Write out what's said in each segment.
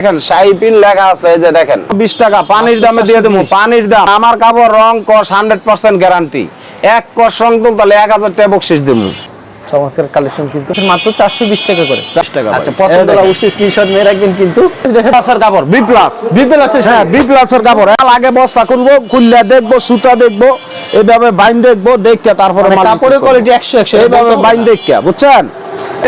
দেখেন সাইপিন লেখা আছে এই যে দেখেন। বিশ টাকা পানির দামে দিয়ে দেবো পানির দাম। আমার কাপড় রং কস হান্ড্রেড পার্সেন্ট গ্যারান্টি এক কস রং তো তাহলে এক হাজার টাকা বকশিস দেবো চমৎকার কালেকশন কিন্তু। মাত্র চারশো বিশ টাকা করে। চার টাকা আচ্ছা পছন্দ এই হলে দেখেন। অবশ্যই স্ক্রিনশট নিয়ে রাখবেন কিন্তু। প্লাসের কাপড় বি প্লাস বি প্লাসের হ্যাঁ বি প্লাসের কাপড়। আগে বস্তা খুলবো খুললে দেখব সুতা দেখব এইভাবে বাইন দেখব দেখে তারপরে মানে কাপড়ের কোয়ালিটি একশো একশো। এইভাবে বাইন দেখে বুঝছেন?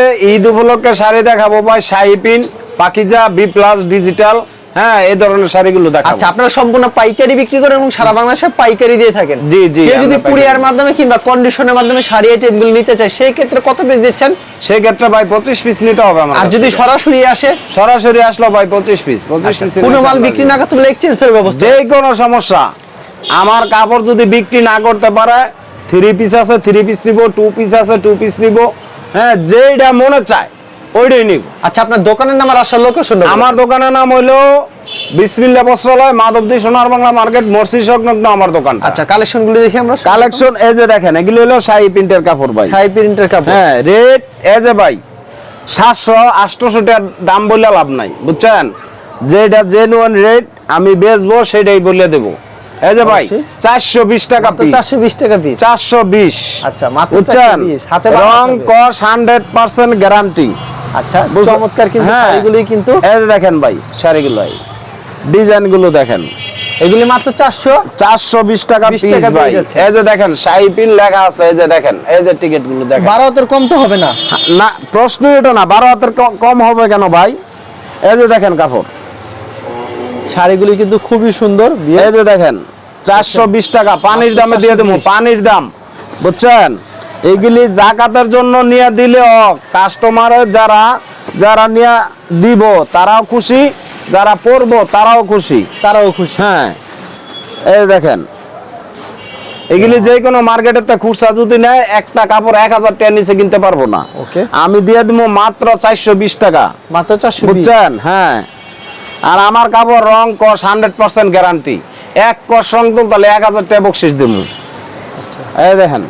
এ ঈদ উপলক্ষে শাড়ি দেখাবো ভাই শাইপিন পাকিজা বি প্লাস ডিজিটাল হ্যাঁ এই ধরনের শাড়িগুলো দেখাবো। আচ্ছা আপনারা সম্পূর্ণ পাইকারি বিক্রি করেন এবং সারা বাংলাদেশে পাইকারি দিয়ে থাকেন। জি, জি, কেউ যদি কুরিয়ার মাধ্যমে কিংবা কন্ডিশনের মাধ্যমে শাড়ি আইটেমগুলো নিতে চায় সেই ক্ষেত্রে কত পিস দিচ্ছেন? সেই ক্ষেত্রে ভাই পঁচিশ পিস নিতে হবে আমার আর যদি সরাসরি আসে? সরাসরি আসলো ভাই পঁচিশ পিস পঁচিশ পিস কোনো মাল বিক্রি না করতে এক্সচেঞ্জ এর ব্যবস্থা যে কোনো সমস্যা আমার কাপড় যদি বিক্রি না করতে পারে থ্রি পিস আছে থ্রি পিস নিব টু পিস আছে টু পিস নিব হ্যাঁ যেইটা মনে চায়। ওইটাই নিব। আচ্ছা আপনার দোকানের নাম আর আসার লোকেশন আমার দোকানের নাম হইল বিসমিল্লা বস্ত্রালয় মাধবদী সোনার বাংলা মার্কেট মর্সি সংলগ্ন আমার দোকান আচ্ছা কালেকশনগুলো দেখি আমরা। কালেকশন এই যে দেখেন এগুলো হলো শাহি প্রিন্টের কাপড় ভাই। শাড়ি প্রিন্টের কাপড়। হ্যাঁ রেট এই যে ভাই সাতশো আটশোশো টাকার দাম বললে লাভ নাই বুঝছেন? যেটা জেনুয়ান রেট আমি বেচবো সেটাই বলে দেবো। এই যে ভাই অবশ্যই। চারশো বিশ টাকা পিস চারশো বিশ টাকা পিস চারশো বিশ। আচ্ছা, মাত্র বুঝছেন? 420 হাতে রং কস হান্ড্রেড পার্সেন্ট গ্যারান্টি আচ্ছা চমৎকার কিন্তু শাড়িগুলি কিন্তু এই দেখেন ভাই শাড়িগুলো ডিজাইনগুলো দেখেন। এগুলি মাত্র চারশো? চারশো বিশ টাকা টাকা ভাই। এই যে দেখেন সাইপিন লেখা আছে এই যে দেখেন এই যে টিকিটগুলো দেখেন। বারো হাতের কম তো হবে না। না প্রশ্ন এটা না বারো হাতের কম হবে কেন ভাই? এই যে দেখেন কাপড়। শাড়িগুলি কিন্তু খুবই সুন্দর এই যে দেখেন চারশো বিশ টাকা পানির দামে দিয়ে দেবো পানির দাম। বুঝছেন? এইগুলি জাকাতের জন্য নিয়ে দিলে কাস্টমারের যারা যারা নিয়ে দিব তারাও খুশি যারা পরবো তারাও খুশি। তারাও খুশি। হ্যাঁ। এই দেখেন এগুলি যে কোনো মার্কেটের খুচরা যদি নেয় একটা কাপড় এক হাজার টাকা নিচে কিনতে পারব না. আমি দিয়ে দিব মাত্র চারশো বিশ টাকা। মাত্র চারশো বুঝছেন? হ্যাঁ। আর আমার কাপড় রং কস হান্ড্রেড পার্সেন্ট গ্যারান্টি। এক কস রং তো তাহলে এক হাজার টাকা বকশিস দিব এই দেখেন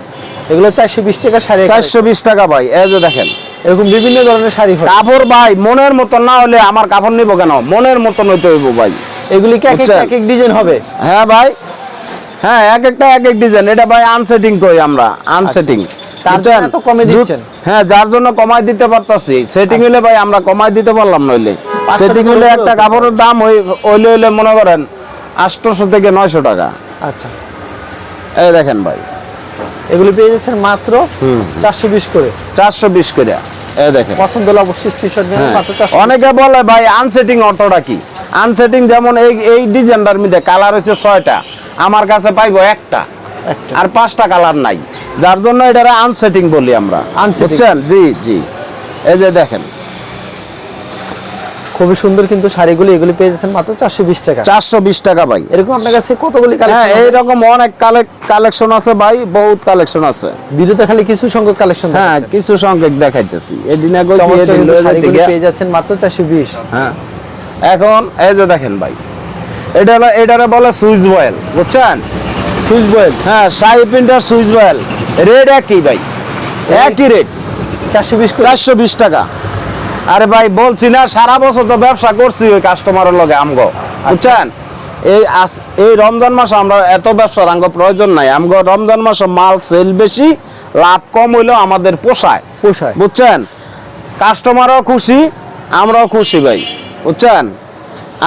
এগুলো চারশো বিশ টাকা শাড়ি চারশো বিশ টাকা ভাই এই যে দেখেন। এরকম বিভিন্ন ধরনের শাড়ি হয়। কাপড় ভাই মনের মতন না হলে আমার কাপড় নিব কেন? মনের মতন হইতে হইব ভাই। এগুলি এক এক এক ডিজাইন হবে? হ্যাঁ ভাই। হ্যাঁ এক একটা এক এক ডিজাইন এটা ভাই আনসেটিং কই আমরা? আনসেটিং তার জন্য এত কমে দিচ্ছেন? হ্যাঁ যার জন্য কমাই দিতে পারতাছি। সেটিং হইলে ভাই আমরা কমাই দিতে পারলাম নইলে। সেটিং হলেও একটা কাপড়ের দাম হই হইলে হইলে মনে করেন আটশোশো থেকে নয়শো টাকা। আচ্ছা। এই দেখেন ভাই। এগুলি পেয়ে যাচ্ছেন মাত্র চারশো বিশ করে। চারশো বিশ করে। দেখেন। পছন্দ হলে অবশ্যই স্ক্রিনশট নেবেন হ্যাঁ। অনেকে বলে ভাই আনসেটিং অর্থটা কি? আনসেটিং যেমন এই এই ডিজাইনটার মধ্যে কালার ছয়টা আমার কাছে পাইবো একটা। আর পাঁচটা কালার নাই। যার জন্য এটা আনসেটিং বলি আমরা। বুঝছেন? জি জি। এই যে দেখেন। খুবই সুন্দর কিন্তু শাড়িগুলি এগুলি পেয়ে যাচ্ছেন মাত্র চারশো বিশ টাকা। চারশো বিশ টাকা ভাই। এরকম আপনার কাছে কতগুলি হ্যাঁ এইরকম অনেক কালেকশন আছে ভাই বহুত কালেকশন আছে। ভিডিওতে খালি কিছু সংখ্যক কালেকশন হ্যাঁ কিছু সংখ্যক দেখাইতেছি। এদিনে শাড়িগুলি পেয়ে যাচ্ছেন মাত্র চারশো বিশ। হ্যাঁ। এখন এই যে দেখেন ভাই এটা এটারে বলে সুইচ বয়েল বুঝছেন? Swiss voile? হ্যাঁ শাহি প্রিন্টার সুইচ বয়েল। রেট একই ভাই একই রেট। চারশো বিশ চারশো বিশ টাকা। আরে ভাই বলছি না সারা বছর তো ব্যবসা করছি ওই কাস্টমারের লগে আমগো বুঝছেন? এই এই রমজান মাসে আমরা এত ব্যবসার আঙ্গ প্রয়োজন নাই। আমগো রমজান মাসে মাল সেল বেশি লাভ কম হইলেও আমাদের পোষায়। পোষায়। বুঝছেন? কাস্টমারও খুশি আমরাও খুশি ভাই বুঝছেন?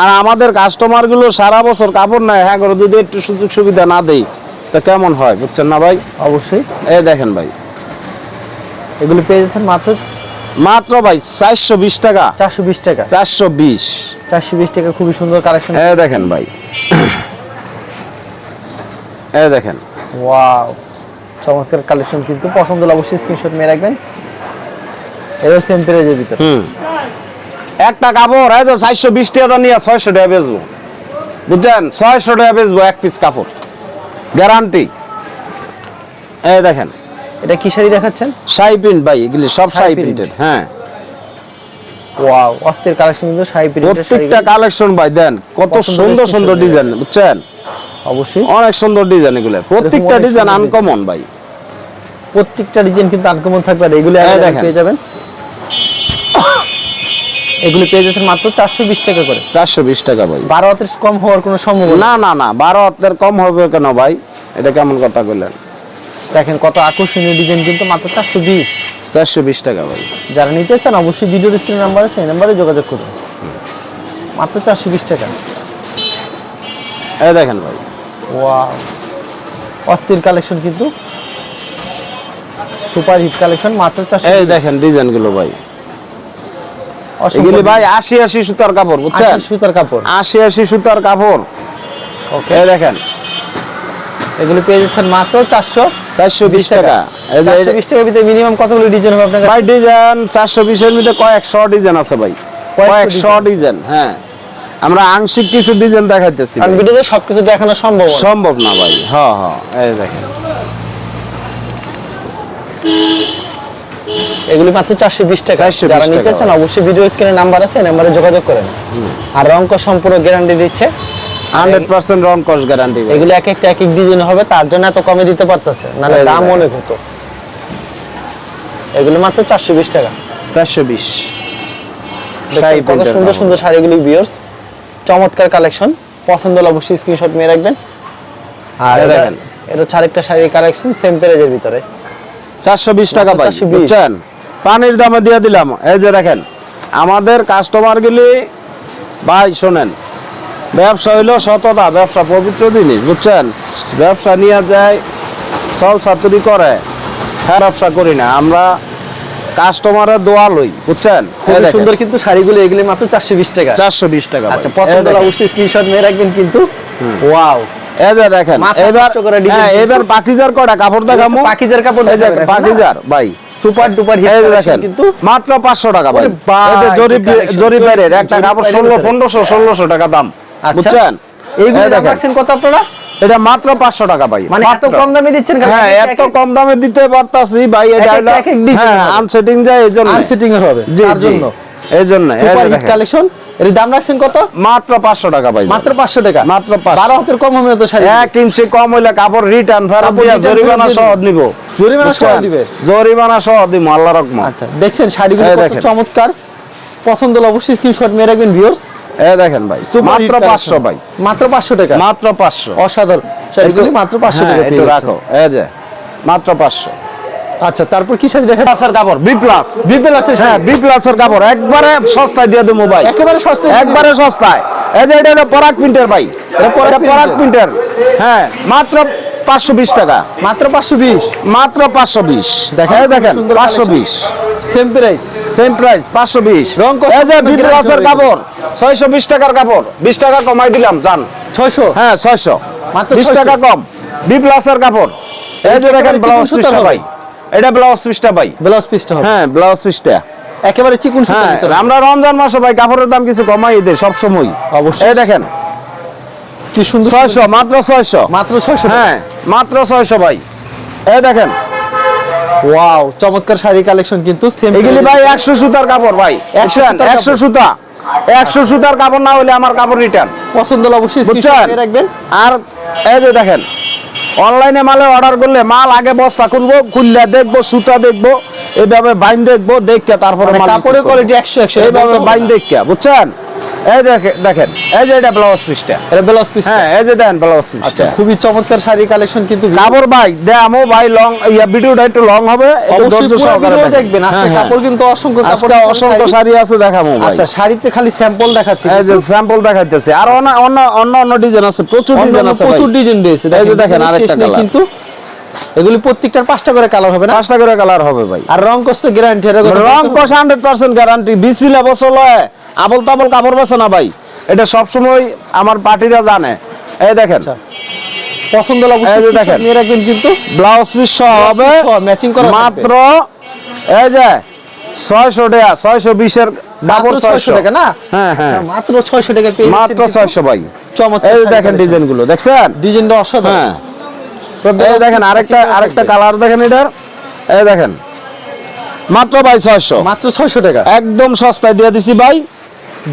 আর আমাদের কাস্টমারগুলো সারা বছর কাপড় নেয় হ্যাঁ করে যদি একটু সুযোগ সুবিধা না দেই তো কেমন হয় বুঝছেন না ভাই? অবশ্যই। এই দেখেন ভাই। এগুলো পেয়ে যাচ্ছেন মাত্র মাত্র ভাই চারশো বিশ টাকা। চারশো বিশ টাকা। চারশো বিশ। চারশো বিশ টাকা খুবই সুন্দর কালেকশন এই দেখেন ভাই। এই দেখেন। ওয়াও চমৎকার কালেকশন কিন্তু। পছন্দ হলে অবশ্যই স্ক্রিনশট মেয়ে রাখবেন। এরও সেম প্রাইজের ভিতর। হুম। একটা কাপড় এই তো চারশো বিশ টাকা নিয়ে ছয়শো টাকা বেচবো। বুঝছেন? ছয়শো টাকা বেচবো এক পিস কাপড়। গ্যারান্টি এই দেখেন। এটা কি শাড়ি দেখাচ্ছেন? শাহি প্রিন্ট ভাই এগুলি সব শাহি প্রিন্টেড হ্যাঁ। ওয়াও অস্থির কালেকশন কিন্তু শাড়ি প্রিন্টের প্রত্যেকটা কালেকশন ভাই দেন কত সুন্দর সুন্দর ডিজাইন বুঝছেন? অবশ্যই। অনেক সুন্দর ডিজাইন এগুলো প্রত্যেকটা ডিজাইন আনকমন ভাই। প্রত্যেকটা ডিজাইন কিন্তু আনকমন থাকবে আর এগুলো। পেয়ে যাবেন। এগুলি পেয়ে যাচ্ছেন মাত্র চারশো বিশ টাকা করে। চারশো বিশ টাকা ভাই। বারো হাতের কম হওয়ার কোনো সম্ভাবনা না না না বারো হাতের কম হবে কেন ভাই? এটা কেমন কথা বললেন দেখেন কত আকর্ষণীয় ডিজাইন কিন্তু মাত্র চারশো বিশ। চারশো বিশ টাকা ভাই। যারা নিতে চান অবশ্যই ভিডিওর স্ক্রিন নাম্বার আছে এই নাম্বারে যোগাযোগ করুন। মাত্র চারশো বিশ টাকা। এই দেখেন ভাই। ওয়াও অস্থির কালেকশন কিন্তু। সুপার হিট কালেকশন মাত্র চারশো এই দেখেন ডিজাইনগুলো ভাই। এগুলি ভাই আশি আশি সুতার কাপড় বুঝছেন? সুতার কাপড়। আশি আশি সুতার কাপড়। ওকে দেখেন। এগুলো পেয়ে যাচ্ছেন মাত্র চারশো চারশো বিশ টাকা। এই যে চারশো বিশ টাকার ভিতরে মিনিমাম কতগুলো ডিজাইন হবে আপনার ভাই ডিজাইন চারশো বিশের মধ্যে কয়েকশো ডিজাইন আছে ভাই। কয়েকশো কয়েকশো ডিজাইন হ্যাঁ। আমরা আংশিক কিছু ডিজাইন দেখাইতেছি কারণ ভিডিওতে সবকিছু দেখানো সম্ভব না। সম্ভব না ভাই হ্যাঁ হ্যাঁ এই দেখেন। এগুলি মাত্র চারশো বিশ টাকা। 420 যারা নিতে। চান অবশ্যই ভিডিও স্ক্রিনে নাম্বার আছে নাম্বারে যোগাযোগ করেন। আর রঙ সম্পূর্ণ গ্যারান্টি দিচ্ছে। হান্ড্রেড পার্সেন্ট রং কস গ্যারান্টি এগুলো এক একটা এক এক ডিজাইন হবে তার জন্য এত কমে দিতে পারতেছে। এই দাম অনেক হতো। এগুলো মাত্র চারশো বিশ টাকা। চারশো বিশ। কত সুন্দর সুন্দর শাড়িগুলি বিয়ার্স চমৎকার কালেকশন পছন্দ হলে অবশ্যই স্ক্রিনশট নিয়ে রাখবেন। আর এটা- হচ্ছে আরেকটা শাড়ির কালেকশন সেম প্রাইজের ভিতরে। চারশো বিশ টাকা ভাই। 420 বুঝছেন? পানির দামে দিয়ে দিলাম। এই যে দেখেন আমাদের কাস্টমারগুলি ভাই শোনেন। ব্যবসা হইল সততা ব্যবসা পবিত্র জিনিস বুঝছেন? ব্যবসা নিয়ে যায় সল সাতুরি করে হ্যাঁ ব্যবসা করি না। আমরা কাস্টমারের দোয়া লই বুঝছেন? খুব সুন্দর কিন্তু শাড়িগুলো এগুলি মাত্র চারশো বিশ টাকা। চারশো বিশ টাকা আচ্ছা পছন্দ হলে অবশ্যই স্ক্রিনশট নিয়ে রাখবেন কিন্তু। ওয়াও। যে দেখেন এবার হ্যাঁ এবার পাকিজার কটা কাপড় দেখামু? পাকিজার কাপড় এই যে দেখাবেন এখন না? পাকিজার ভাই। সুপার ডুপার হিট দেখেন কিন্তু। মাত্র পাঁচশো টাকা ভাই। এই যে জরিপ জরিপের একটা কাপড় বাইরের ষোলো ভিতরে। পনেরোশো ষোলোশো টাকা দাম। বুঝছেন? এইগুলো রাখছেন কত আপনারা? এটা মাত্র পাঁচশো টাকা ভাই মানে এত। কম দামে দিচ্ছেন হ্যাঁ এত কম দামে দিতে পারতাছি ভাই এটা হ্যাঁ। আনসেটিং যায় আনসেটিং এর হবে তার জন্য। সুপার হিট কালেকশন এর দাম রাখছেন কত? মাত্র পাঁচশো টাকা ভাই। মাত্র পাঁচশো টাকা। মাত্র 500 বারো হাতের কম হবে তো শাড়ি? ইঞ্চি কম হইলে কাপড় রিটার্ন ফেরত দিয়া জরিমানা সহ। নিব। জরিমানা সহ দিবে। জরিমানা সহ দিব আল্লাহ রকম আচ্ছা দেখছেন শাড়িগুলো কত। চমৎকার। পছন্দ হলে অবশ্যই স্ক্রিনশট মেরে রাখবেন ভিউয়ার্স এ দেখেন ভাই মাত্র পাঁচশো ভাই। মাত্র পাঁচশো টাকা? মাত্র পাঁচশো। অসাধারণ। শাড়িগুলি মাত্র পাঁচশো হ্যাঁ, টাকা পেয়ে রাখো। এই যে মাত্র পাঁচশো। আচ্ছা তারপর কি শাড়ি দেখেন? প্লাসের কাপড় বি প্লাস বিপেল আছে হ্যাঁ বি প্লাসের কাপড়। একবারে সস্তায় দিয়ে দেবো ভাই। একেবারে সস্তায় একবারে সস্তায়। এই যে এটা পরাগ প্রিন্টের ভাই। এটা পরাগ। প্রিন্টের। হ্যাঁ মাত্র পাঁচশো বিশ টাকা। মাত্র পাঁচশো বিশ? মাত্র পাঁচশো বিশ। দেখেন, দেখেন পাঁচশো। বিশ। সেম প্রাইস সেম প্রাইস পাঁচশো বিশ। রং কাপড় ছয়শো বিশ টাকার কাপড়। বিশ টাকা কমাই দিলাম ছয়শো? হ্যাঁ ছয়শো। মাত্র বিশ টাকা কম। বি প্লাসের কাপড়। এই যে দেখেন ব্লাউজ পিসটা ভাই। এটা ব্লাউজ পিসটা ভাই। ব্লাউজ পিসটা হ্যাঁ ব্লাউজ পিসটা। একেবারে চিকুন সুতার হ্যাঁ ভিতরে। আমরা রমজান মাসে ভাই কাপড়ের দাম কিছু কমাই দেয় সব সময় অবশ্যই। এই দেখেন কি সুন্দর ছয়শো মাত্র ছয়শো। মাত্র ছয়শো হ্যাঁ মাত্র ছয়শো ভাই। এই দেখেন। ওয়াও চমৎকার শাড়ি কালেকশন কিন্তু সেম এগুলি ভাই একশো সুতার কাপড় ভাই। 100 সুতার একশো সুতা। একশো সুতার কাপড় না হলে আমার কাপড় রিটার্ন পছন্দ অবশ্যই রাখবেন। আর এই যে দেখেন অনলাইনে মালে অর্ডার করলে মাল আগে বস্তা খুলবো খুললে দেখব সুতা দেখব এইভাবে বাইন দেখব দেখে তারপরে মানে কাপড়ের কোয়ালিটি একশো একশো। এইভাবে বাইন দেখে বুঝছেন? এই দেখেন এই যে এটা ব্লাউজ পিসটা এটা ব্লাউজ পিস হ্যাঁ এই যে দেন ব্লাউজ আচ্ছা পিসটা খুবই চমৎকার শাড়ি কালেকশন কিন্তু কাপড় ভাই ভাই লং ইয়া ভিডিওটা একটু লং হবে অবশ্যই পুরো দেখবেন। আজকে হ্যাঁ, হ্যাঁ। কাপড় কিন্তু অসংখ্য কাপড় আজকে অসংখ্য শাড়ি আছে দেখামো ভাই। আচ্ছা শাড়িতে খালি স্যাম্পল দেখাচ্ছি এই যে। স্যাম্পল দেখাইতেছে। আর অন্য অন্য অন্য অন্য ডিজাইন আছে প্রচুর ডিজাইন আছে প্রচুর ডিজাইন রয়েছে। এই যে দেখেন আরেকটা কিন্তু। এগুলি প্রত্যেকটার পাঁচটা করে কালার হবে না? পাঁচটা করে কালার হবে ভাই। আর রং কষ্ট গ্যারান্টি রং কষ হান্ড্রেড পার্সেন্ট গ্যারান্টি বিশ পিলা বছর লয় আবল তাবল কাপড় বেছে না ভাই। এটা সবসময় আমার পার্টিরা জানে। এই দেখেন। পছন্দ এই যে screenshot দেখেন। নিয়ে রাখবেন কিন্তু। ব্লাউজ পিস সহ হবে। ম্যাচিং করা মাত্র এই যে ছয়শো টাকা ছয়শো বিশের কাপড় ছয়শো টাকা না? হ্যাঁ হ্যাঁ। আচ্ছা, মাত্র 600 টাকা মাত্র ছয়শো ভাই। চমৎকার এই দেখেন collection। ডিজাইনগুলো দেখছেন? ডিজাইনটা অসাধারণ। হ্যাঁ। এই দেখেন আরেকটা আরেকটা কালার দেখেন এটার। এই দেখেন। মাত্র ভাই ছয়শো। মাত্র 600 টাকা। একদম সস্তায় দিয়ে দিছি ভাই।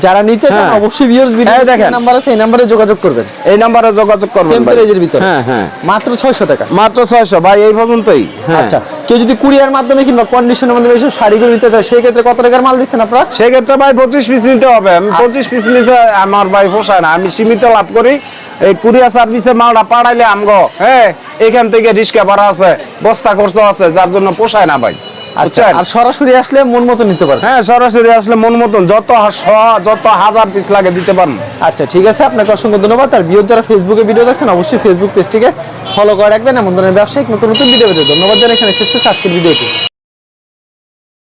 যারা নিতে চান হ্যাঁ। অবশ্যই ভিউয়ার্স ভিডিও দেখেন। নাম্বার আছে এই নাম্বারে যোগাযোগ করবেন। এই নাম্বারে যোগাযোগ করবেন সেম প্রাইজের ভিতরে। হ্যাঁ হ্যাঁ। মাত্র 600 টাকা। মাত্র ছয়শো। ভাই এই পর্যন্তই। হ্যাঁ। আচ্ছা। কেউ যদি কুরিয়ার মাধ্যমে কিংবা কন্ডিশনের মাধ্যমে শাড়িগুলো নিতে চায় সেই ক্ষেত্রে কত টাকার মাল দিচ্ছেন আপনারা? সেক্ষেত্রে ভাই পঁচিশ পিস নিতে হবে। আমি পঁচিশ পিস নিতে আমার ভাই পোষায় না। আমি সীমিত লাভ করি। এই কুরিয়ার সার্ভিসে মালটা পাঠাইলে আমগো হ্যাঁ? এখান থেকে রিস্কা ভাড়া আছে বস্তা খরচ আছে যার জন্য পোষায় না ভাই। আচ্ছা আর সরাসরি আসলে মন মতো নিতে পারবেন? হ্যাঁ সরাসরি আসলে মন মতন যত যত হাজার পিস লাগে দিতে পারেন আচ্ছা ঠিক আছে আপনাকে অসংখ্য ধন্যবাদ। আর বিয়োগ যারা ফেসবুকে ভিডিও দেখছেন অবশ্যই ফেসবুক পেজটিকে ফলো করে রাখবেন। এমন ধরনের ব্যবসায়িক নতুন নতুন ভিডিও পেতে ধন্যবাদ এখানে শেষ করছি আজকের ভিডিওটি